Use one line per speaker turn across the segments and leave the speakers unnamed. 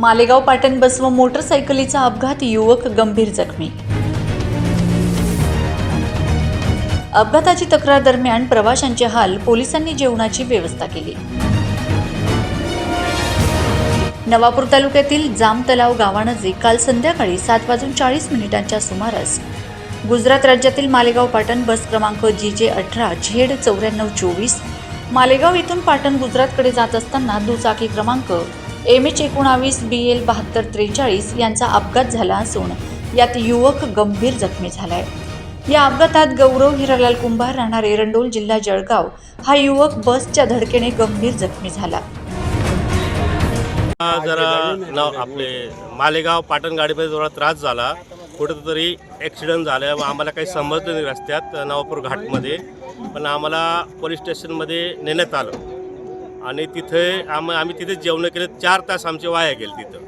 मालेगाव पाटण बस व मोटरसायकलीचा अपघात युवक गंभीर जखमी. अपघाताची तक्रार दरम्यान प्रवाशांचे हाल पोलिसांनी जेवणाची व्यवस्था केली. नवापूर तालुक्यातील जाम तलाव गावानजीक काल संध्याकाळी सात वाजून चाळीस मिनिटांच्या सुमारास गुजरात राज्यातील मालेगाव पाटण बस क्रमांक जी जे अठरा झेड चौऱ्याण्णव चोवीस मालेगाव येथून पाटण गुजरातकडे जात असताना दुचाकी क्रमांक एम एच एकोणावीस बी एल बहात्तर त्रेचाळीस यांचा अपघात झाला असून यात युवक गंभीर जखमी झालाय. या अपघातात गौरव हिरालाल कुंभार राहणार एरंडोल जिल्हा जळगाव हा युवक बसच्या धडकेने गंभीर जखमी झाला.
जरा नाव आपले मालेगाव पाटण गाडीमध्ये थोडा त्रास झाला. कुठंतरी ॲक्सिडंट झाला व आम्हाला काही समजलं नाही रस्त्यात नवापूर घाटमध्ये. पण आम्हाला पोलीस स्टेशनमध्ये नेण्यात आलं. आणि तिथे आम आम्ही तिथे जेवण केले. चार तास आमचे वाया गेले तिथं.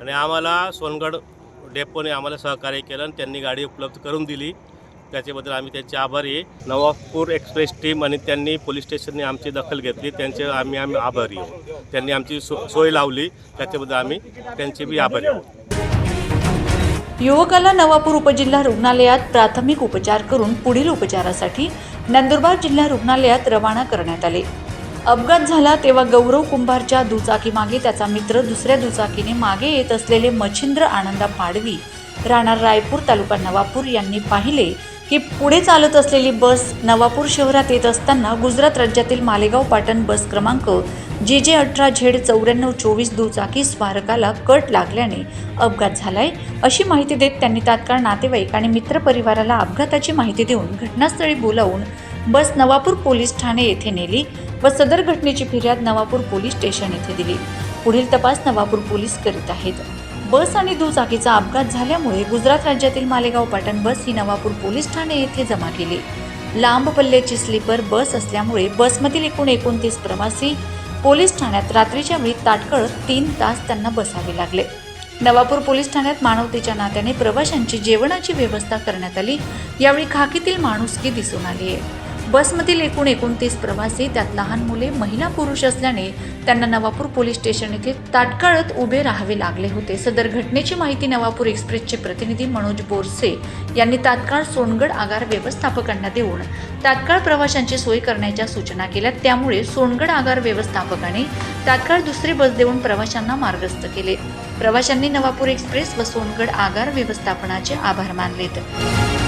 आणि आम्हाला सोनगड डेपोने आम्हाला सहकार्य केलं आणि त्यांनी गाडी उपलब्ध करून दिली. त्याच्याबद्दल आम्ही त्यांचे आभारी आहे. नवापूर एक्सप्रेस टीम आणि त्यांनी पोलीस स्टेशनने आमची दखल घेतली. त्यांचे आम्ही आम्ही आभारी आहोत. त्यांनी आमची सो सोय लावली. त्याच्याबद्दल आम्ही त्यांचे बी आभारी आहोत.
युवकाला नवापूर उपजिल्हा रुग्णालयात प्राथमिक उपचार करून पुढील उपचारासाठी नंदुरबार जिल्हा रुग्णालयात रवाना करण्यात आले. अपघात झाला तेव्हा गौरव कुंभारच्या दुचाकीमागे त्याचा मित्र दुसऱ्या दुचाकीने मागे येत असलेले मच्छिंद्र आनंदा पाडवी राहणार रायपूर तालुका नवापूर यांनी पाहिले की पुढे चालत असलेली बस नवापूर शहरात येत असताना गुजरात राज्यातील मालेगाव पाटण बस क्रमांक जे जे अठरा झेड चौऱ्याण्णव चोवीस दुचाकी स्मारकाला कट लागल्याने अपघात झालाय. अशी माहिती देत त्यांनी तात्काळ नातेवाईक आणि मित्रपरिवाराला अपघाताची माहिती देऊन घटनास्थळी बोलावून बस नवापूर पोलीस ठाणे येथे नेली. व सदर घटनेची फिर्याद नवापूर पोलीस स्टेशन येथे दिली. पुढील तपास नवापूर पोलीस करीत आहेत. बस आणि दुचाकीचा अपघात झाल्यामुळे गुजरात राज्यातील मालेगाव पाटण बस ही नवापूर पोलीस ठाणे येथे जमा केली. लांब पल्ल्याची स्लीपर बस असल्यामुळे बसमधील एकूण एकोणतीस प्रवासी पोलीस ठाण्यात रात्रीच्या वेळी ताटकळत तीन तास त्यांना बसावे लागले. नवापूर पोलीस ठाण्यात मानवतेच्या नात्याने प्रवाशांची जेवणाची व्यवस्था करण्यात आली. यावेळी खाकीतील माणुसकी दिसून आली आहे बसमधील एकूण एकोणतीस प्रवासी त्यात लहान मुले महिला पुरुष असल्याने त्यांना नवापूर पोलीस स्टेशन येथे ताटकळत उभे राहावे लागले होते. सदर घटनेची माहिती नवापूर एक्सप्रेसचे प्रतिनिधी मनोज बोरसे यांनी तात्काळ सोनगड आगार व्यवस्थापकांना देऊन तात्काळ प्रवाशांची सोय करण्याच्या सूचना केल्या. त्यामुळे सोनगड आगार व्यवस्थापकाने तात्काळ दुसरी बस देऊन प्रवाशांना मार्गस्थ केले. प्रवाशांनी नवापूर एक्सप्रेस व सोनगड आगार व्यवस्थापनाचे आभार मानलेत.